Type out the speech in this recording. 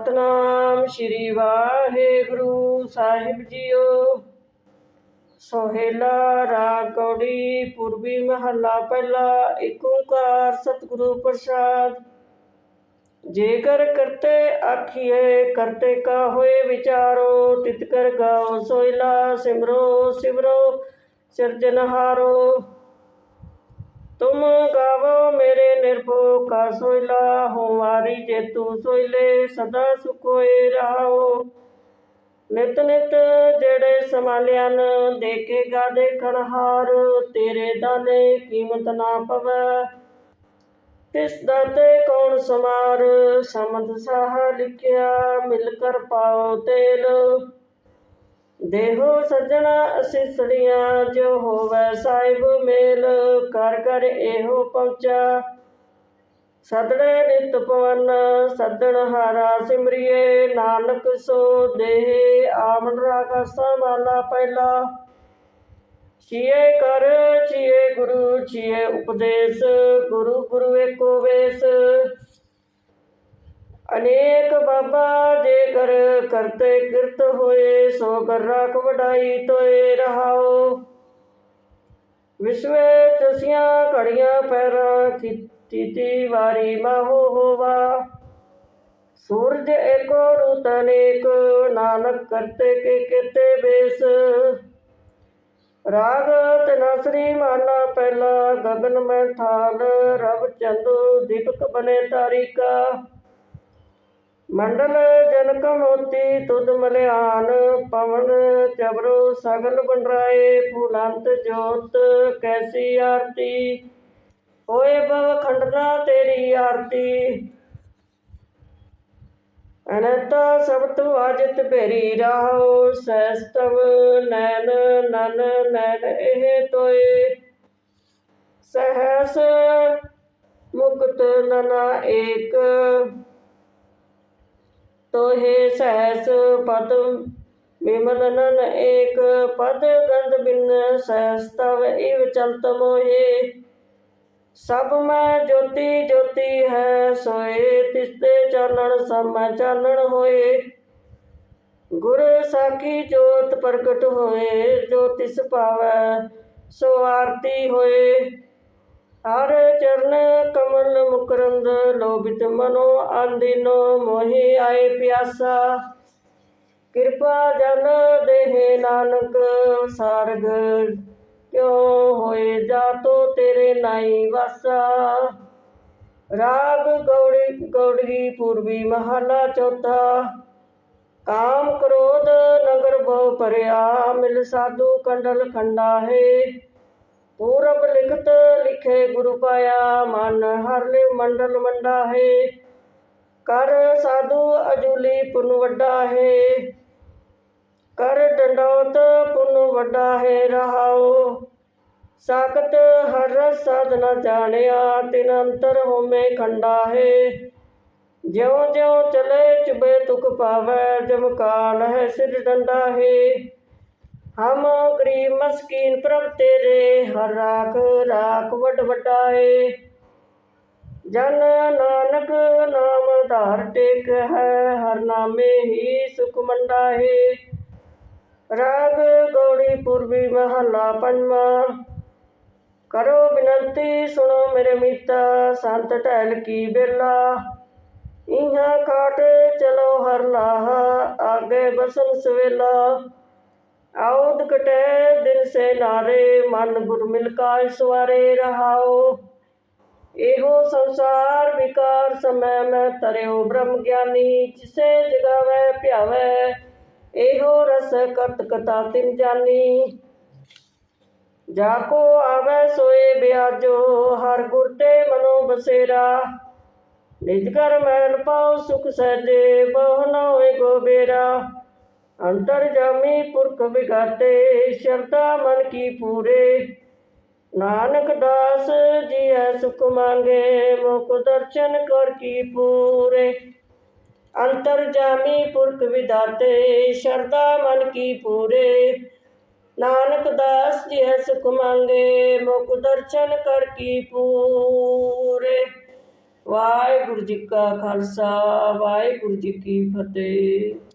ਸਤਨਾਮ ਸ਼੍ਰੀ ਵਾਹਿਗੁਰੂ ਸਾਹਿਬ ਜੀਓ। ਸੋਹੇਲਾ ਰਾਗ ਗੌੜੀ ਮਹੱਲਾ ਪਹਿਲਾ ਏਕ ਓੰਕਾਰ ਸਤਿਗੁਰੂ ਪ੍ਰਸਾਦ। ਜੇਕਰ ਕਰਤੇ ਆਖੀਏ ਕਰਤੇ ਕਾ ਹੋਏ ਵਿਚਾਰੋ, ਤਿਤ ਕਰ ਗਾਓ ਸੋਹੇਲਾ ਸਿਮਰੋ ਸਿਮਰੋ ਸਿਰਜਨਹਾਰੋ ਤੁਮ ਗਾਵੋ ਮੇਰੇ ਨਿਰਭਉ ਕਾ ਸੋਇਲਾ ਹੋਵਾਰੀ ਜੇਤੂ ਸੋਇਲੇ ਸਦਾ ਸੁਖੋਏ ਰਹਾਓ। ਨਿਤ ਨਿਤ ਜਿਹੜੇ ਸਮਾਲਿਆਨ ਦੇਖੇਗਾ ਦੇਖਣ ਤੇਰੇ ਦਾਨੇ ਕੀਮਤ ਨਾ ਪਵੈ। ਤਿਸ ਦਾਤੇ ਕੌਣ ਸਮਾਰ, ਸਮਦ ਸਾਹ ਲਿਖਿਆ, ਮਿਲ ਕਰ ਪਾਓ ਤੇਲ। ਦੇਹੋ ਸੱਜਣਾ ਅਸਿਸੜੀਆਂ, ਜੋ ਹੋਵੇ ਸਾਹਿਬ ਮੇਲ ਕਰ ਕਰ ਇਹੋ ਪਹੁੰਚਾ। ਸਦੜੇ ਨਿਤ ਪਵਨ, ਸੱਦਣ ਹਾਰਾ ਸਿਮਰਿਏ, ਨਾਨਕ ਸੋ ਦੇਹ ਆਮਨ ਰਾਗਸਾ ਮਾਲਾ ਪਹਿਲਾ ਚੀਏ ਕਰ ਚੀਏ ਗੁਰੂ ਚੀਏ ਉਪਦੇਸ਼, ਗੁਰੂ ਗੁਰੂ ਏਕੋ ਵੇਸ। ਅਨੇਕ ਬਾਬਾ ਜੇ ਕਰ, ਕਰਤੇ ਕਿਰਤ ਹੋਏ, ਸੋ ਕਰ ਰਾਖ ਵਡਾਈ ਤੋਏ ਰਹਾਓ। ਵਿਸਵੇ ਤਸੀਆਂ ਘੜੀਆਂ ਪੈਰਾਂ ਕੀਤੀ ਵਾਰੀ ਮਾਹੋ ਹੋਵਾ। ਸੂਰਜ ਏਕੋ ਰੂਤ ਅਨੇਕ ਨਾਨਕ ਕਰਤੇ ਕੇ ਕੀਤੇ ਬੇਸ। ਰਾਗ ਤਨਸਰੀ ਮਾਲਾ ਪਹਿਲਾ, ਗਗਨ ਮੈਂ ਥਾਲ ਰਵ ਚੰਦੂ ਦੀਪਕ ਬਨੇ ਤਾਰਿਕਾ। ਮੰਡਲ ਜਨਕ ਮੋਤੀ ਤੁਦ ਮਲਿਆਨ, ਪਵਨ ਚਬਰੋ ਸਗਲ ਬੰਡਰਾਏ ਫੂਲੰਤ ਜੋਤ ਕੈਸੀ ਆਰਤੀ? ਹੋਏ ਬਵ ਖੰਡਨਾ ਤੇਰੀ ਆਰਤੀ। ਅਨੰਤ ਸਭ ਤੂ ਅਜਿਤ ਭੇਰੀ ਰਾਹੋ ਸਹਿਸਤਵ ਨੈਨ ਨਨ ਨੈਨ ਇਹ ਤੋਏ। ਸਹਸ ਮੁਕਤ ਨਨਾ ਏਕ। ਤੋਹੇ ਸਹਿਸ ਪਦ ਵਿਮਲਨਨ ਏਕ ਪਦ, ਗੰਧ ਬਿਨ ਸਹਿਸਤਵ ਇਵ ਚਲਤ ਮੋਹੇ। ਸਭ ਮੈਂ ਜੋਤੀ ਜੋਤੀ ਹੈ ਸੋਏ, ਤਿਸਤੇ ਚਾਨਣ ਸਮੈ ਚਾਨਣ ਹੋਏ। ਗੁਰ ਸਾਖੀ ਜੋਤ ਪ੍ਰਗਟ ਹੋਏ, ਜੋ ਤਿਸ ਪਾਵੈ ਸੋ ਆਰਤੀ ਹੋਏ। ਹਰ ਚਰਨ ਕਮਲ ਮੁਕਰੰਦ ਲੋਭਿਤ ਮਨੋ ਆਂਦਿਨੋ ਮੋਹਿ ਆਏ ਕਿਰਪਾ ਜਨ ਦੇਹ ਨਾਨਕ ਸਾਰਗ, ਕਿਉ ਹੋਏ ਜਾਤੋ ਤੇਰੇ ਨਾਈ ਵਾਸਾ। ਰਾਗ ਗੌੜੀ ਗੌੜੀ ਪੂਰਬੀ ਮਹਲਾ ਚੌਥਾ। ਕਾਮ ਕ੍ਰੋਧ ਨਗਰ ਬਹੁ ਪਰਿਆ ਮਿਲ ਸਾਧੂ ਕੰਡਲ ਖੰਡਾ ਹੈ। ਪੂਰਬ ਲਿਖਤ ਲਿਖੇ ਗੁਰੂ ਪਾਇਆ ਮਨ, ਹਰ ਲਿ ਮੰਡਲ ਮੰਡਾ ਹੈ ਕਰ ਸਾਧੂ ਅਜੂਲੀ ਪੁਨ ਵੱਡਾ ਹੈ ਕਰ ਡੰਡੋਤ ਪੁਨ ਵੱਡਾ ਹੈ ਰਹਾਓ ਸਾਖਤ ਹਰ ਰਸ ਸਾਧਨਾ ਜਾਣਿਆ, ਤਿਨ ਅੰਤਰ ਹੋਮੇ ਖੰਡਾ ਹੈ ਜਿਉ ਜਿਉ ਚਲੇ ਚੁਬੇ ਤੁਕ ਪਾਵੈ, ਜਮ ਕਾਲ ਹੈ ਸਿਰ ਡੰਡਾ ਹੈ ਹਮ ਗਰੀਬ ਮਸਕੀਨ ਪ੍ਰਭ ਤੇਰੇ ਹਰ ਰਾਖ ਰਾਖ ਵੱਡ ਵੱਡਾ ਏ ਜਨ ਨਾਨਕ ਨਾਮ ਧਾਰ ਟੇਕ ਹੈ ਹਰ ਨਾਮੇ ਹੀ ਸੁਖ ਮੰਡਾ ਏ ਰਾਗ ਗੌੜੀ ਪੂਰਬੀ ਮਹਲਾ ਪੰਜਵਾਂ ਕਰੋ ਬਿਨੰਤੀ ਸੁਣੋ ਮੇਰੇ ਮੀਤਾ ਸੰਤ ਢੈਲ ਕੀ ਬੇਲਾ ਇਹਾਂ ਕਾਟ ਚਲੋ ਹਰ ਲਾਹਾ ਆਗੇ ਬਸਨ ਸਵੇਲਾ ਆਉਦ ਕਟੇ ਦਿਨ ਸੇ ਨਾਰੇ ਮਨ ਗੁਰ ਮਿਲ ਕਾ ਸਵਾਰੇ ਰਹਾਓ। ਇਹੋ ਸੰਸਾਰ ਵਿਕਾਰ ਸਮੈ ਮੈਂ ਤਰਿਓ ਬ੍ਰਹਮ ਗਿਆਨੀ, ਜਿਸੇ ਜਗਾਵੇ ਭਿਆਵੇ, ਇਹੋ ਰਸ ਕਰਤ ਕਤਾ ਤਿਨ ਜਾਨੀ। ਜਾ ਕੋ ਆਵੇ ਸੋਏ ਬਿਆਜੋ, ਹਰ ਗੁਰ ਤੇ ਮਨੋ ਬਸੇਰਾ। ਨਿਜ ਕਰ ਮੈਲ ਪਾਉ ਸੁਖ ਸਹਿਜੇ, ਬਹੁ ਨਾ ਹੋਏ ਗੋਬੇਰਾ ਅੰਤਰ ਜਾਮੀ ਪੁਰਖ ਵਿਗਾਤੇ ਸ਼ਰਧਾ ਮਨ ਕੀ ਪੂਰੇ। ਨਾਨਕ ਦਾਸ ਜੀ ਐ ਸੁਖ ਮੰਗੇ, ਮੁਖ ਦਰਸ਼ਨ ਕਰ ਕੀ ਪੂਰੇ। ਅੰਤਰ ਜਾਮੀ ਪੁਰਖ ਵਿਦਾਤੇ ਸ਼ਰਧਾ ਮਨ ਕੀ ਪੂਰੇ। ਨਾਨਕ ਦਾਸ ਜੀ ਐ ਸੁਖ ਮੰਗੇ, ਮੁਖ ਦਰਸ਼ਨ ਕਰ ਕੀ ਪੂਰੇ। ਵਾਹਿਗੁਰੂ ਜੀ ਕਾ ਖਾਲਸਾ, ਵਾਹਿਗੁਰੂ ਜੀ ਕੀ ਫਤਿਹ।